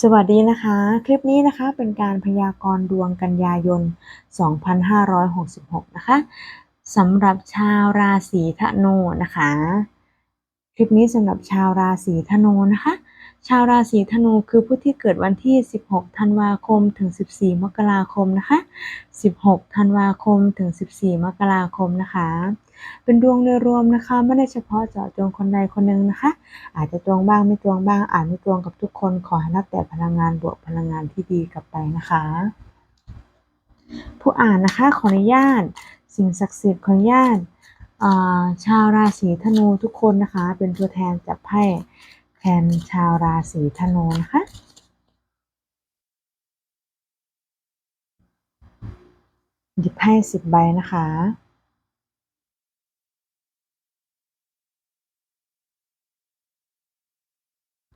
สวัสดีนะคะ คลิปนี้นะคะเป็นการพยากรณ์ดวงกันยายน 2566 นะคะสำหรับชาวราศีธนูนะคะ คลิปนี้สำหรับชาวราศีธนูนะคะ ชาวราศีธนูคือผู้ที่เกิดวันที่ 16 ธันวาคมถึง 14 มกราคมนะคะ 16 ธันวาคมถึง 14 มกราคมนะคะ เป็นดวงโดยรวมนะคะ ไม่ได้เฉพาะเจาะจงคนใดคนหนึ่งนะคะ อาจจะตรงบ้างไม่ตรงบ้าง อาจไม่ตรงกับทุกคน ขอให้นับแต่พลังงานบวกพลังงานที่ดีกลับไปนะคะ ผู้อ่านนะคะขออนุญาต สิ่งศักดิ์สิทธิ์ขออนุญาตชาวราศีธนูทุกคนนะคะ เป็นตัวแทนจับไพ่แทนชาวราศีธนูนะคะหยิบไพ่สิบใบนะคะ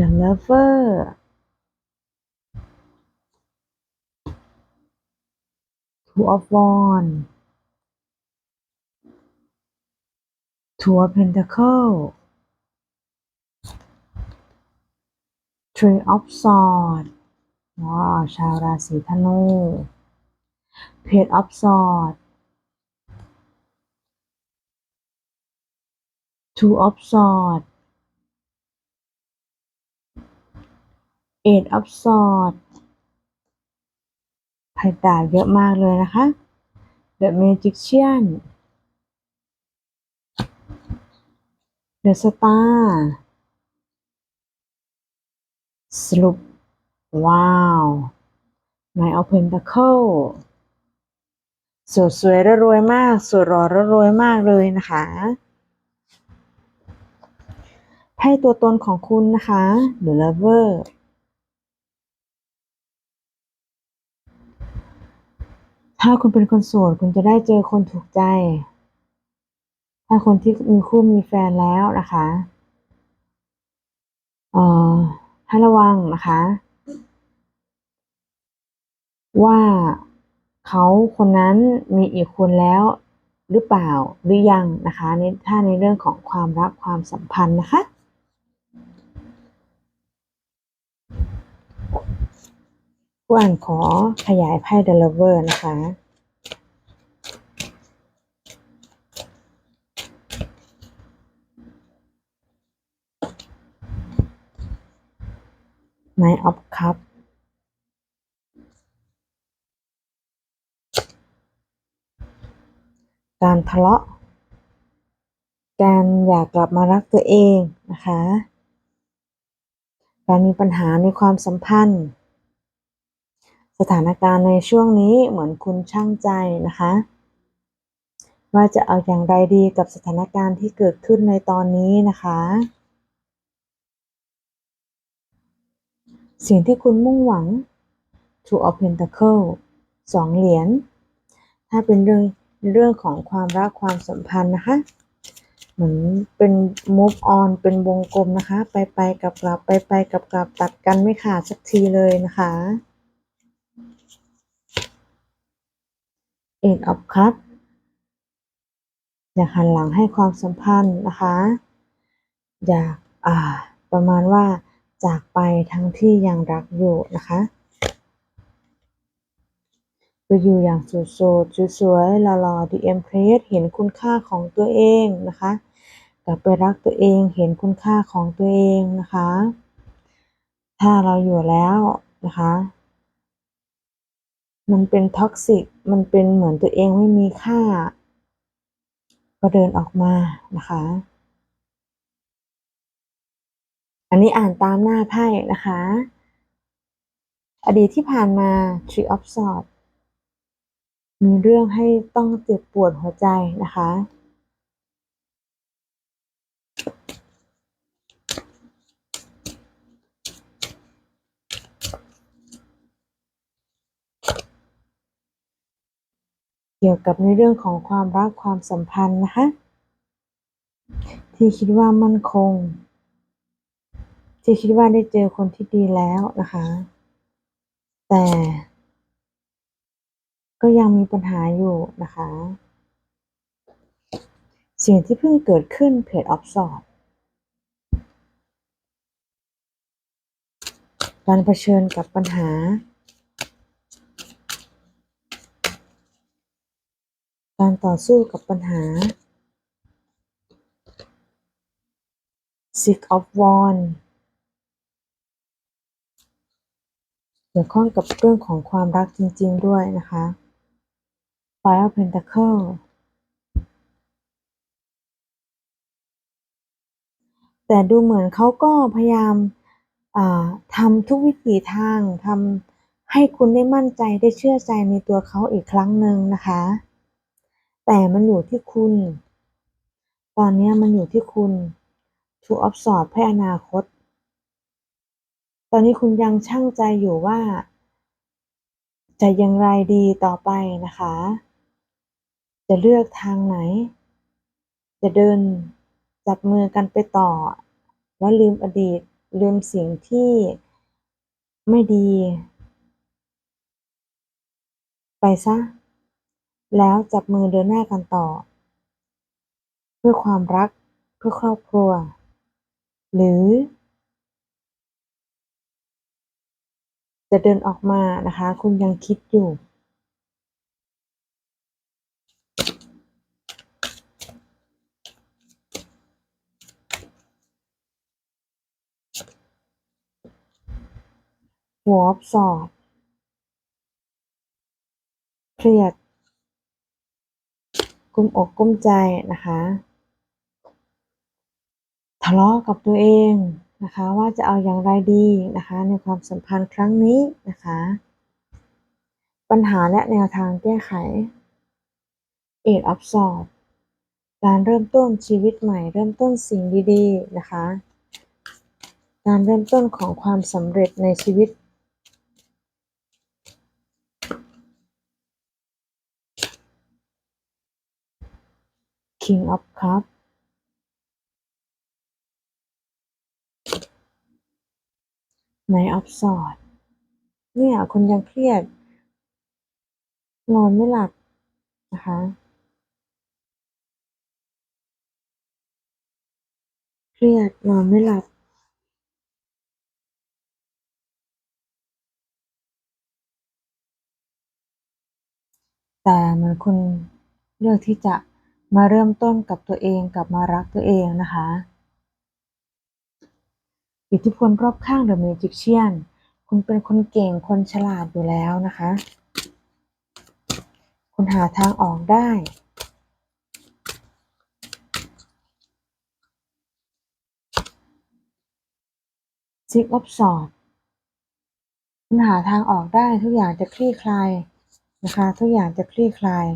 The Lover Two of Wands Two of Pentacles Three of Swords ว้าวชาวราศีธนู เอทออฟซอร์ดไพ่ดาเยอะมากเลยนะคะ The Magician The Star สรุป ว้าว Nine of Pentacle สวยสวยและรวยมาก สวยหล่อและรวยมากเลยนะคะไพ่ตัวตนของคุณนะคะ The Lover ถ้าคุณเป็นคนโสดคุณจะได้เจอคนถูกใจ ถ้าคนที่มีคู่มีแฟนแล้วนะคะเอ่อให้ระวังนะคะ ว่าเขาคนนั้นมีอีกคนแล้วหรือเปล่าหรือยังนะคะนี่ถ้าในเรื่องของความรักความสัมพันธ์นะคะ ผู้อ่านขอขยายไพ่ The Lover นะคะไนออฟคัพการทะเลาะ การอยากกลับมารักตัวเองนะคะ การมีปัญหาในความสัมพันธ์ สถานการณ์ในช่วงนี้เหมือนคุณช่างใจนะคะ ว่าจะเอาอย่างไรดีกับสถานการณ์ที่เกิดขึ้นในตอนนี้นะคะ สิ่งที่คุณมุ่งหวัง Two of Pentacle สองเหรียญถ้าเป็นเรื่องเรื่องของความรักความสัมพันธ์นะคะเหมือนเป็น move on เป็นวงกลมนะคะ ไปไปกลับกลับไปไปกลับกลับตัดกันไม่ขาดสักทีเลยนะคะ Eight of cup อยากหันหลังให้ความสัมพันธ์นะคะ อยากอ่าประมาณว่าจากไปทั้งที่ยังรักอยู่นะคะไปอยู่อย่างโสดๆสวยๆหล่อๆ The Empress เห็นคุณค่าของตัวเองนะคะ กลับไปรักตัวเองเห็นคุณค่าของตัวเองนะคะ ถ้าเราอยู่แล้วนะคะ มันเป็นท็อกซิกมันเป็นเหมือนตัวเองไม่มีค่า ก็เดินออกมานะคะ อันนี้อ่านตามหน้าไพ่นะคะ อดีตที่ผ่านมา Tree of Swords มีเรื่องให้ต้องเจ็บปวดหัวใจนะคะ เกี่ยวกับในเรื่องของความรักความสัมพันธ์นะคะ ที่คิดว่ามั่นคง ที่คิดว่าได้เจอคนที่ดีแล้วนะคะ แต่ก็ยังมีปัญหาอยู่นะคะ สิ่งที่เพิ่งเกิดขึ้นเพจออฟสอดการเผชิญกับปัญหา การต่อสู้กับปัญหา Six of Wands เกี่ยวข้องกับเรื่องของความรักจริง ๆ ด้วยนะคะ Five of Pentacles แต่ดูเหมือนเขาก็พยายามทำทุกวิถีทางทำให้คุณได้มั่นใจได้เชื่อใจในตัวเขาอีกครั้งหนึ่งนะคะ แต่มันอยู่ที่คุณ ตอนนี้มันอยู่ที่คุณ to absorb ให้อนาคต ตอนนี้คุณยังช่างใจอยู่ว่า จะอย่างไรดีต่อไปนะคะ จะเลือกทางไหน จะเดินจับมือกันไปต่อ แล้วลืมอดีต ลืมสิ่งที่ไม่ดี ไปซะ แล้วจับมือเดินหน้ากันต่อ เพื่อความรัก เพื่อครอบครัว หรือ จะเดินออกมานะคะ คุณยังคิดอยู่หัวสอดเครียด กุ้มอกกุ้มใจนะคะทะเลาะกับตัวเองนะคะว่าจะเอาอย่างไรดีนะคะในความสัมพันธ์ครั้งนี้นะคะ ปัญหาและแนวทางแก้ไข Eight of Swords การเริ่มต้นชีวิตใหม่ เริ่มต้นสิ่งดีๆนะคะ การเริ่มต้นของความสำเร็จในชีวิต King of Cups ใน of Sword เนี่ยคุณยังเครียด นอนไม่หลับนะคะเครียดนอนไม่หลับแต่เหมือนคุณเลือกที่จะ มาเริ่มต้นกับตัวเองกลับมารักตัวเองนะคะ อิทธิพลรอบข้างเดอะเมจิกเชียนคุณเป็นคนเก่งคนฉลาดอยู่แล้วนะคะ คุณหาทางออกได้ Six of Swords คุณหาทางออกได้ทุกอย่างจะคลี่คลายนะคะ ทุกอย่างจะคลี่คลาย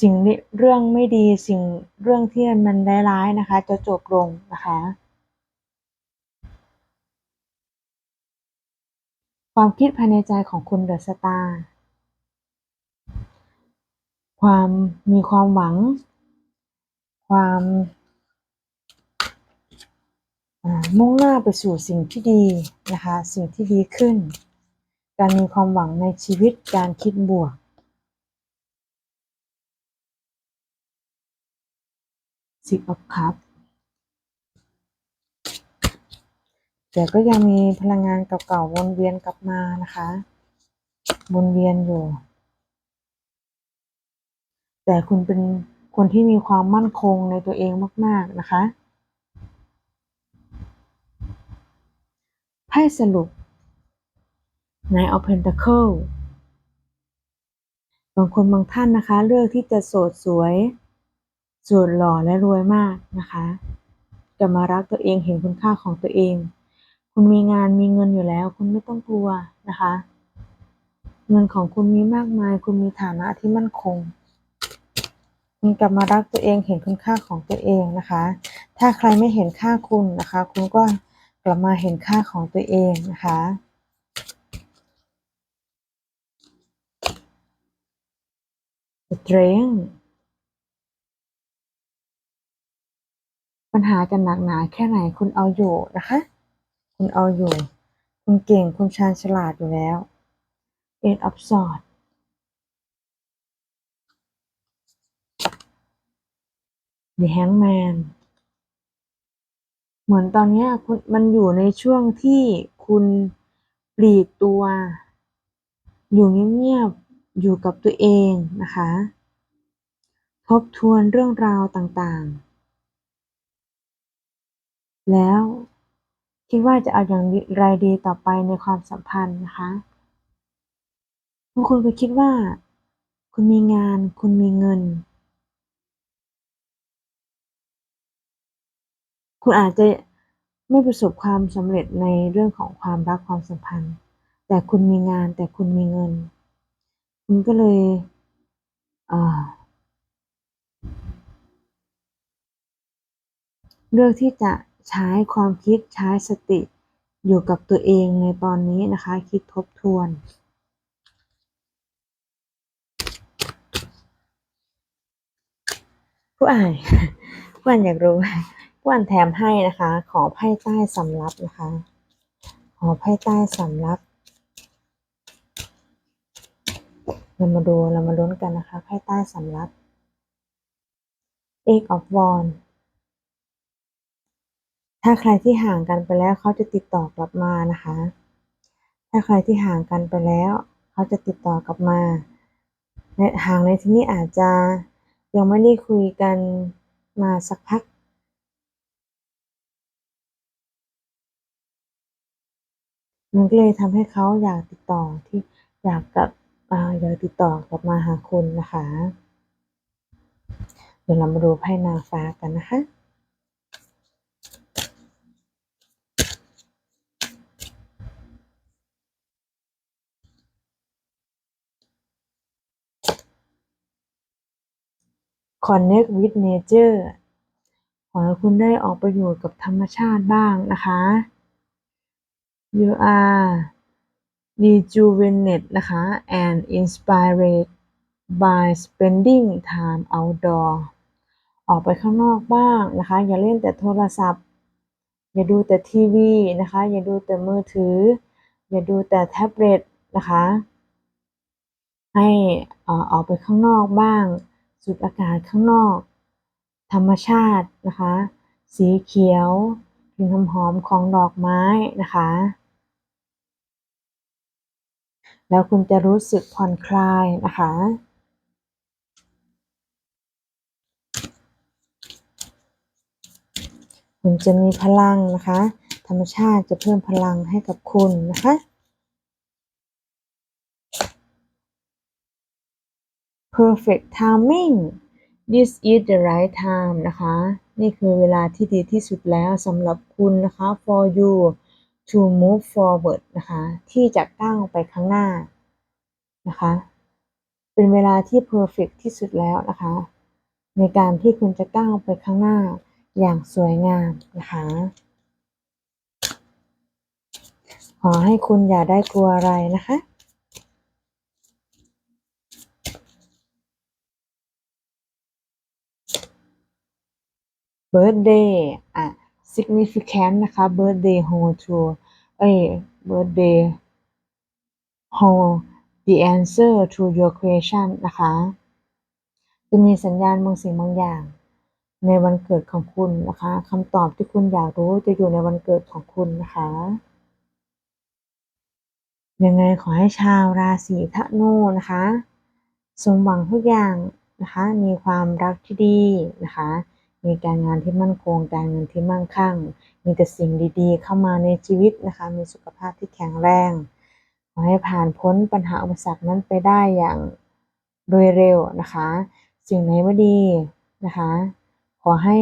สิ่งเรื่องไม่ดีสิ่งเรื่องที่มันร้ายๆนะคะ จะจบลงนะคะ ความคิดภายในใจของคุณเดอะสตาร์ความมีความหวัง ความมุ่งหน้าไปสู่สิ่งที่ดีนะคะ สิ่งที่ดีขึ้น การมีความหวังในชีวิตการคิดบวก Six of Cups แต่ก็ยังมีพลังงานเก่าๆวนเวียนกลับมานะคะวนเวียนอยู่ แต่คุณเป็นคนที่มีความมั่นคงในตัวเองมาก ๆ นะคะไพ่สรุปใน of Pentacle บางคนบางท่านนะคะ เลือกที่จะโสดสวย โสดหล่อและรวยมากนะคะจะมารักตัวเองเห็นคุณค่าของตัวเอง คุณมีงานมีเงินอยู่แล้ว คุณไม่ต้องกลัวนะคะ เงินของคุณมีมากมาย คุณมีฐานะที่มั่นคง คุณกลับมารักตัวเองเห็นคุณค่าของตัวเองนะคะ ถ้าใครไม่เห็นค่าคุณนะคะ คุณก็กลับมาเห็นค่าของตัวเองนะคะ strength ปัญหาจะหนักหนาแค่ไหนคุณเอาอยู่นะคะ คุณเอาอยู่ คุณเก่งคุณชาญฉลาดอยู่แล้ว eight of swords the hangman เหมือนตอนนี้คุณมันอยู่ในช่วงที่คุณปลีกตัว อยู่เงียบๆอยู่กับตัวเองนะคะ ทบทวนเรื่องราวต่างๆ แล้ว คิดว่าจะเอาอย่างไรดีต่อไปในความสัมพันธ์นะคะบางคนก็คิดว่า คุณมีงาน คุณมีเงิน คุณอาจจะไม่ประสบความสำเร็จในเรื่องของความรักความสัมพันธ์ แต่คุณมีงานแต่คุณมีเงิน คุณก็เลยเลือกที่จะ ใช้ความคิดใช้สติ อยู่กับตัวเองในตอนนี้นะคะ คิดทบทวน ผู้อ่านผู้อ่านอยากรู้ผู้อ่านแถมให้นะคะ ขอไพ่ใต้สำรับนะคะ ขอไพ่ใต้สำรับเรามาดูเรามาลุ้นกันนะคะไพ่ใต้สำรับ Eight of Wands ถ้าใครที่ห่างกันไปแล้วเขาจะติดต่อกลับมานะคะ ถ้าใครที่ห่างกันไปแล้วเขาจะติดต่อกลับมาในห่างในที่นี้อาจจะยังไม่ได้คุยกันมาสักพักมันก็เลยทำให้เขาอยากติดต่อที่อยากกับอยากติดต่อกลับมาหาคุณนะคะ เดี๋ยวเรามาดูไพ่นางฟ้ากันนะคะ คอนเน c t with nature ขอให้คุณได้ออกไปอยู่กับธรรมชาติบ้างนะคะ you are rejuvenated นะคะ and inspired by spending time outdoor ออกไปข้างนอกบ้างนะคะ อย่าเล่นแต่โทรศัพท์ อย่าดูแต่ทีวีนะคะ อย่าดูแต่มือถือ อย่าดูแต่แท็บเล็ตนะคะ ให้ออกไปข้างนอกบ้าง สูดอากาศข้างนอก ธรรมชาตินะคะ สีเขียวกลิ่นหอมของดอกไม้นะคะ แล้วคุณจะรู้สึกผ่อนคลายนะคะคุณจะมีพลังนะคะ ธรรมชาติจะเพิ่มพลังให้กับคุณนะคะ perfect timing this is the right time นะคะ นี่คือเวลาที่ดีที่สุดแล้วสำหรับคุณนะคะ for you to move forward นะคะ ที่จะก้าวไปข้างหน้านะคะ เป็นเวลาที่ perfect ที่สุดแล้วนะคะ ในการที่คุณจะก้าวไปข้างหน้าอย่างสวยงามนะคะ ขอให้คุณอย่าได้กลัวอะไรนะคะ birthday อะ significant นะคะ birthday hold to เอ้ย birthday hold the answer to your question นะคะ จะมีสัญญาณบางสิ่งบางอย่าง ในวันเกิดของคุณนะคะคำตอบที่คุณอยากรู้จะอยู่ในวันเกิดของคุณนะคะยังไงขอให้ชาวราศีธนูนะคะ สมหวังทุกอย่างนะคะ มีความรักที่ดีนะคะ มีการงานที่มั่นคง การเงินที่มั่งคั่ง มีแต่สิ่งดีๆ เข้ามาในชีวิตนะคะ มีสุขภาพที่แข็งแรง ขอให้ผ่านพ้นปัญหาอุปสรรคนั้นไปได้อย่างโดยเร็วนะคะ สิ่งไหนไม่ดีนะคะ ขอให้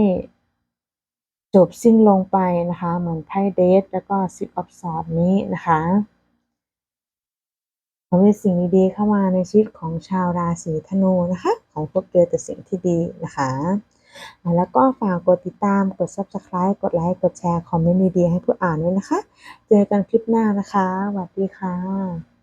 จบสิ้นลงไปนะคะ เหมือนไพ่เดทแล้วก็ซิปออฟสอดนี้นะคะขอให้สิ่งดีๆเข้ามาในชีวิตของชาวราศีธนูนะคะ ขอให้พบเจอแต่สิ่งที่ดีนะคะ แล้วก็ฝากกดติดตาม กด subscribe กดไลค์ กดแชร์ คอมเมนต์ดีๆให้ผู้อ่านด้วยนะคะ เจอกันคลิปหน้านะคะ สวัสดีค่ะ